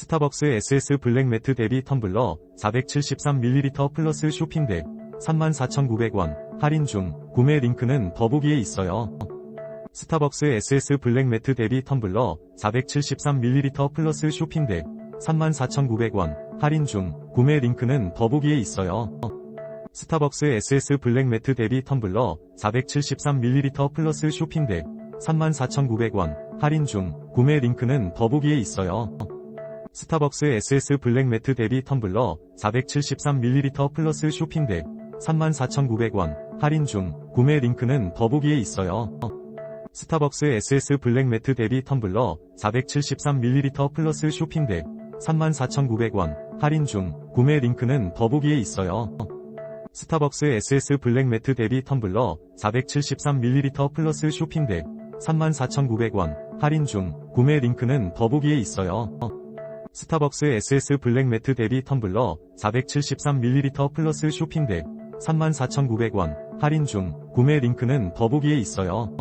스타벅스 SS 블랙 매트 대비 텀블러 473ml 플러스 쇼핑백 34,900원 할인 중 구매 링크는 더보기에 있어요. 스타벅스 SS 블랙 매트 대비 텀블러 473ml 플러스 쇼핑백 34,900원 할인 중 구매 링크는 더보기에 있어요. 스타벅스 SS 블랙 매트 대비 텀블러 473ml 플러스 쇼핑백 34,900원 할인 중 구매 링크는 더보기에 있어요. 스타벅스 SS 블랙 매트 대비 텀블러 473ml 플러스 쇼핑백 34,900원 할인 중 구매 링크는 더보기에 있어요. 스타벅스 SS 블랙 매트 대비 텀블러 473ml 플러스 쇼핑백 34,900원 할인 중 구매 링크는 더보기에 있어요. 스타벅스 SS 블랙 매트 대비 텀블러 473ml 플러스 쇼핑백 34,900원 할인 중 구매 링크는 더보기에 있어요. 스타벅스 SS 블랙 매트 대비 텀블러 473ml 플러스 쇼핑백 34,900원 할인 중 구매 링크는 더보기에 있어요.